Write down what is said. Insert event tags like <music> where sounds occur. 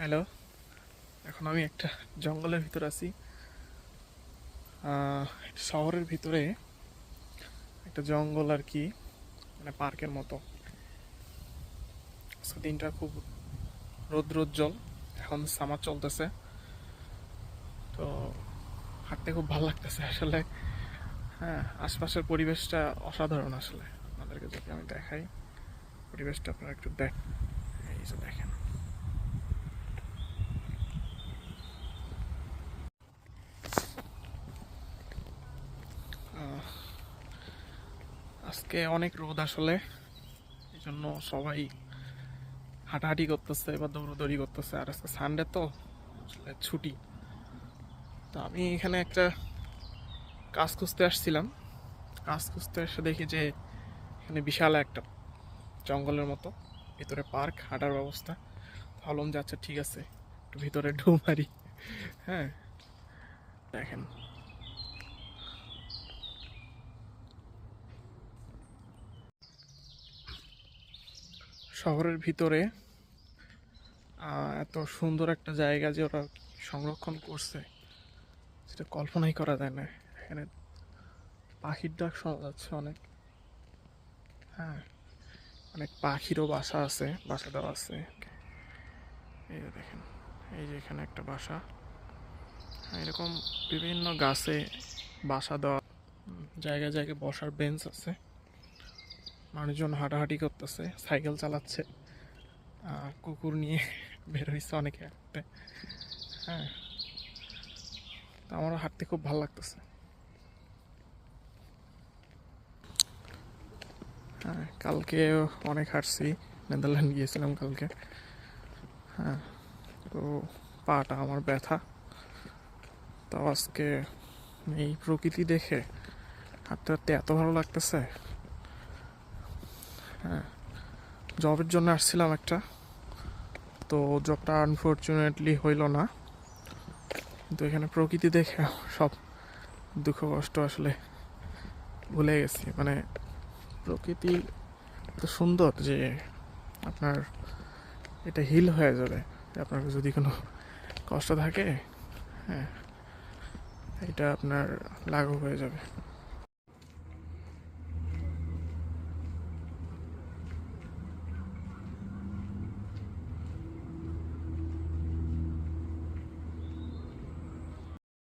Hello এখন আমি একটা জঙ্গলের ভিতর আছি। শহরের ভিতরে একটা জঙ্গল আর কি মানে পার্কের মতো। দিনটা খুব রৌদ্রোজ্জ্বল। এখন সামার চলতেছে। তো হাঁটতে খুব ভালো লাগতেছে আসলে। হ্যাঁ আশপাশের পরিবেশটা অসাধারণ আসলে। আপনাদেরকে যদি আমি দেখাই, পরিবেশটা আপনারা একটু দেখ এই যে দেখেন। আজকে অনেক রোদ আসলে। এই জন্য সবাই হাঁটাহাঁটি করতেছে বা দৌড়দৌড়ি করতেছে। আর আজকে সানডে তো আসলে ছুটি। তো আমি এখানে একটা কাজ খুঁজতে আসছিলাম। কাজ খুঁজতে এসে দেখি যে এখানে বিশাল একটা জঙ্গলের মতো। ভিতরে পার্ক, হাঁটার ব্যবস্থা। ভাবলাম যে আচ্ছা ঠিক আছে, একটু ভিতরে ঢু মারি। হ্যাঁ দেখেন। শহরের ভিতরে এত সুন্দর একটা জায়গা যে ওরা সংরক্ষণ করছে সেটা কল্পনাই করা যায় না। এখানে পাখির ডাক শোনা যাচ্ছে অনেক। হ্যাঁ অনেক পাখিরও বাসা আছে বাসা দেওয়া আছে। এই যে দেখেন এই যে এখানে একটা বাসা। হ্যাঁ, এরকম বিভিন্ন গাছে বাসা দেওয়া জায়গায় জায়গায় বসার বেঞ্চ আছে। মানুষজন হাঁটাহাঁটি করতেছে, সাইকেল চালাচ্ছে কুকুর নিয়ে <laughs> বের হয়েছে অনেকে হাঁটতে। হ্যাঁ। আমারও হাঁটতে খুব ভালো লাগতেছে। হ্যাঁ কালকে অনেক হাঁটছি, নেদারল্যান্ড গিয়েছিলাম কালকে। হ্যাঁ তো পাটা আমার ব্যথা। তো আজকে এই প্রকৃতি দেখে হাঁটতে হাঁটতে এত ভালো লাগতেছে। হ্যাঁ জবের জন্য আসছিলাম একটা। তো জবটা আনফর্চুনেটলি হইল না। কিন্তু এখানে প্রকৃতি দেখে সব দুঃখ, কষ্ট আসলে ভুলে গেছি। মানে প্রকৃতি এত সুন্দর যে আপনার এটা হিল হয়ে যাবে। আপনার যদি কোনো কষ্ট থাকে হ্যাঁ এটা আপনার লাঘব হয়ে যাবে।